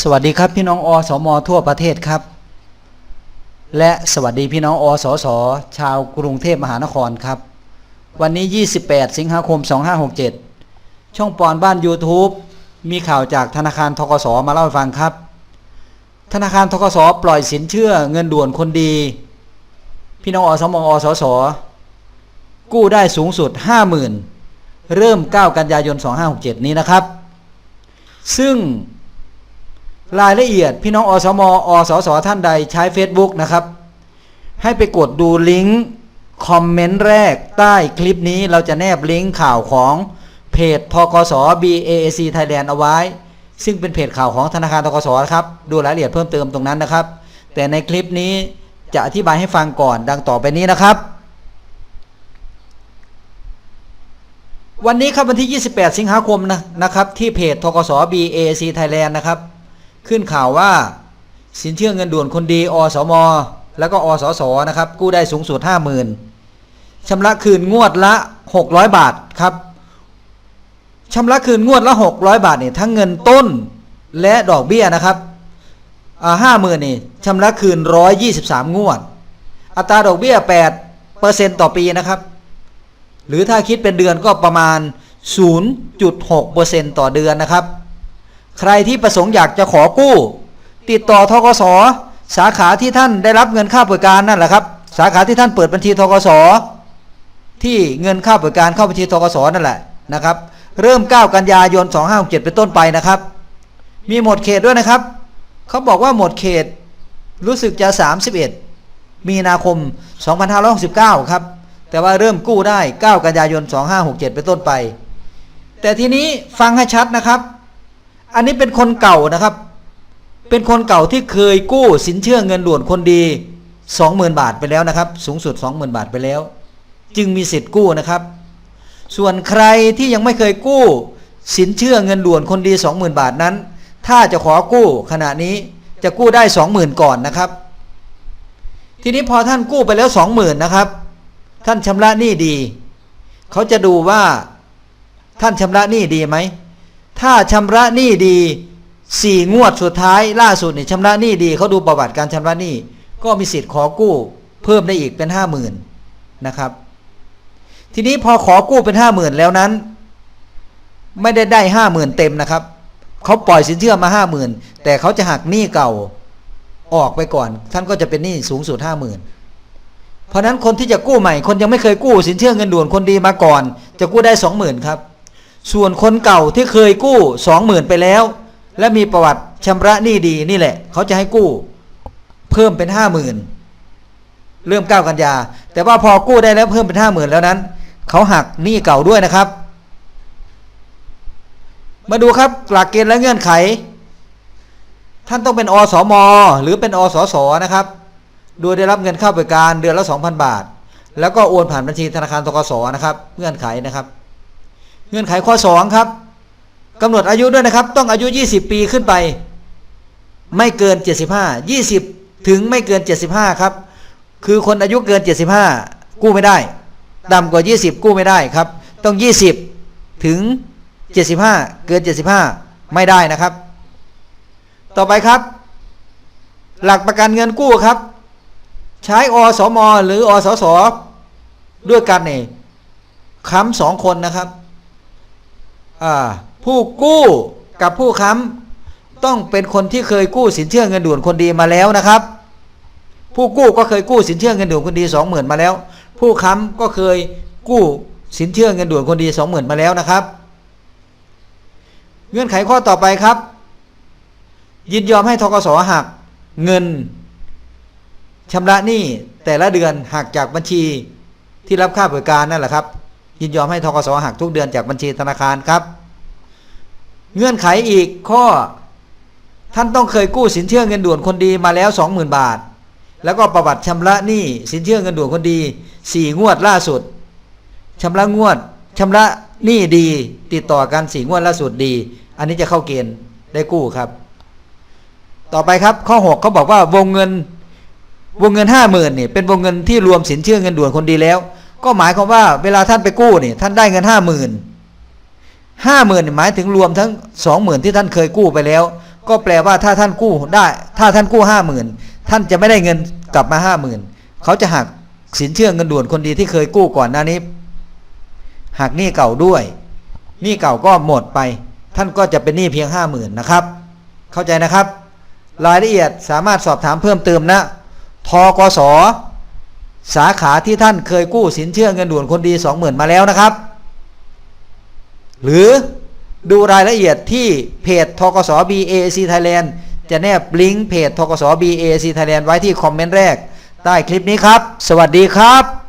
สวัสดีครับพี่น้องอสมทั่วประเทศครับ และสวัสดีพี่น้องอสสชาวกรุงเทพมหานครครับ วันนี้ 28 สิงหาคม 2567 ช่องปอนบ้าน YouTube มีข่าวจากธนาคารทกสมาเล่าให้ฟังครับ ธนาคารทกสปล่อยสินเชื่อเงินด่วนคนดี พี่น้องอสมอสสกู้ได้สูงสุด 50,000 เริ่ม 9 กันยายน 2567 นี้นะครับ ซึ่ง รายละเอียดพี่น้องอสมอสสท่านใดใช้ Facebook นะครับ ให้ไปกดดูลิงก์คอมเมนต์แรกใต้คลิปนี้เราจะแนบลิงก์ข่าวของเพจทกส BAC Thailand เอาไว้ ซึ่งเป็นเพจข่าวของธนาคารทกสครับ ดูรายละเอียดเพิ่มเติมตรงนั้นนะครับ แต่ในคลิปนี้จะอธิบายให้ฟังก่อนดังต่อไปนี้นะครับ วันนี้ครับวันที่ 28 สิงหาคมนะนะครับ ที่เพจทกส BAC Thailand นะครับ ขึ้นข่าวว่า สินเชื่อเงินด่วนคนดีอสม แล้วก็อสสนะครับ กู้ได้สูงสุด50,000ชำระคืนงวดละ600บาทครับชำระคืนงวดละ600บาทเนี่ยทั้งเงินต้นและดอกเบี้ยนะครับห้าหมื่นนี่ชำระคืน123งวด อัตราดอกเบี้ย8เปอร์เซ็นต์ต่อปีนะครับ หรือถ้าคิดเป็นเดือนก็ประมาณ 0.6เปอร์เซ็นต์ต่อเดือนนะครับ ใครที่ประสงค์อยากจะขอกู้ ติดต่อทกสสาขาที่ท่านได้รับเงินค่าบริการนั่นแหละครับสาขาที่ท่านเปิดบัญชีทกสที่เงินค่าบริการเข้าบัญชีทกสนั่นแหละนะครับ เริ่ม 9 กันยายน 2567 เป็นต้นไปนะครับ มีหมดเขตด้วยนะครับ เขาบอกว่าหมดเขตรู้สึกจะ 31 มีนาคม 2569 ครับ แต่ว่าเริ่มกู้ได้ 9 กันยายน 2567 เป็นต้นไป แต่ทีนี้ฟังให้ชัดนะครับ อันนี้เป็นคนเก่านะครับ เป็นคนเก่าที่เคยกู้สินเชื่อเงินด่วนคนดี20,000 บาทไปแล้วนะครับ สูงสุด 20,000 บาทไปแล้ว จึงมีสิทธิ์กู้นะครับ ส่วนใครที่ยังไม่เคยกู้ สินเชื่อเงินด่วนคนดี 20,000 บาทนั้น ถ้าจะขอกู้ขณะนี้จะกู้ได้ 20,000 ก่อนนะครับ ทีนี้พอท่านกู้ไปแล้ว 20,000นะครับ ท่านชำระหนี้ดี เขาจะดูว่าท่านชำระหนี้ดีไหม ถ้าชำระหนี้ดีสี่งวดสุดท้ายล่าสุดเนี่ยชำระหนี้ดีเขาดูประวัติการชำระหนี้ ก็มีสิทธิ์ขอกู้เพิ่มได้อีกเป็นห้าหมื่นนะครับ ทีนี้พอขอกู้เป็นห้าหมื่นแล้วนั้น ไม่ได้ได้ห้าหมื่นเต็มนะครับเขาปล่อยสินเชื่อมาห้าหมื่นแต่เขาจะหักหนี้เก่าออกไปก่อน ท่านก็จะเป็นหนี้สูงสุดห้าหมื่นเพราะนั้นคนที่จะกู้ใหม่ คนยังไม่เคยกู้สินเชื่อเงินด่วนคนดีมาก่อน จะกู้ได้สองหมื่นครับ ส่วนคนเก่าที่เคยกู้สองหมื่นไปแล้ว และมีประวัติชำระหนี้ดีนี่แหละ เขาจะให้กู้ เพิ่มเป็นห้าหมื่นเริ่มเก้ากันยา แต่ว่าพอกู้ได้แล้วเพิ่มเป็นห้าหมื่นแล้วนั้น เขาหักหนี้เก่าด้วยนะครับ มาดูครับหลักเกณฑ์และเงื่อนไข ท่านต้องเป็นอสม หรือเป็นอสสนะครับ โดยได้รับเงินค่าบริการเดือนละ 2,000 บาท แล้วก็โอนผ่านบัญชีธนาคารทกสนะครับ เงื่อนไขนะครับ เงื่อนไขข้อ2ครับกำหนดอายุด้วยนะครับ ต้องอายุ 20 ปีขึ้นไป ไม่เกิน 75 20 ถึงไม่เกิน 75 ครับ คือคนอายุเกิน 75 กู้ไม่ได้ต่ำกว่า 20 กู้ไม่ได้ครับ ต้อง 20 ถึง 75 เกิน 75 ไม่ได้นะครับ ต่อไปครับ หลักประกันเงินกู้ครับ ใช้อสม หรืออสสด้วยกันเนี่ยค้ำสองคนนะครับ ผู้กู้กับผู้ค้ำต้องเป็นคนที่เคยกู้สินเชื่อเงินด่วนคนดีมาแล้วนะครับ ผู้กู้ก็เคยกู้สินเชื่อเงินด่วนคนดีสองหมื่นมาแล้ว ผู้ค้ำก็เคยกู้สินเชื่อเงินด่วนคนดีสองหมื่นมาแล้วนะครับ เงื่อนไขข้อต่อไปครับ ยินยอมให้ทกสหักเงินชำระหนี้แต่ละเดือนหักจากบัญชีที่รับค่าบริการนั่นแหละครับ ยินยอมให้ทกสหักทุกเดือนจากบัญชีธนาคารครับ เงื่อนไขอีกข้อ ท่านต้องเคยกู้สินเชื่อเงินด่วนคนดีมาแล้ว 20,000 บาท แล้วก็ประวัติชำระหนี้สินเชื่อเงินด่วนคนดี 4 งวดล่าสุดชำระงวดชำระหนี้ดี ติดต่อกัน4งวดล่าสุดดี อันนี้จะเข้าเกณฑ์ได้กู้ครับ ต่อไปครับข้อ 6เขาบอกว่าวงเงินวงเงินห้าหมื่นนี่เป็นวงเงินที่รวมสินเชื่อเงินด่วนคนดีแล้ว ก็หมายความว่าเวลาท่านไปกู้นี่ท่านได้เงินห้าหมื่นห้าหมื่นหมายถึงรวมทั้งสองหมื่นที่ท่านเคยกู้ไปแล้ว ก็แปลว่าถ้าท่านกู้ได้ ถ้าท่านกู้ห้าหมื่นท่านจะไม่ได้เงินกลับมาห้าหมื่นเขาจะหักสินเชื่อเงินด่วนคนดีที่เคยกู้ก่อนหน้านี้หักหนี้เก่าด้วยหนี้เก่าก็หมดไป ท่านก็จะเป็นหนี้เพียงห้าหมื่นนะครับ เข้าใจนะครับ รายละเอียดสามารถสอบถามเพิ่มเติมนะทกส สาขาที่ท่านเคยกู้สินเชื่อเงินด่วนคนดีสองหมื่นมาแล้วนะครับ หรือดูรายละเอียดที่เพจทกศ BAC Thailand จะแนบลิงก์เพจทกศ BAC Thailand ไว้ที่คอมเมนต์แรกใต้คลิปนี้ครับ สวัสดีครับ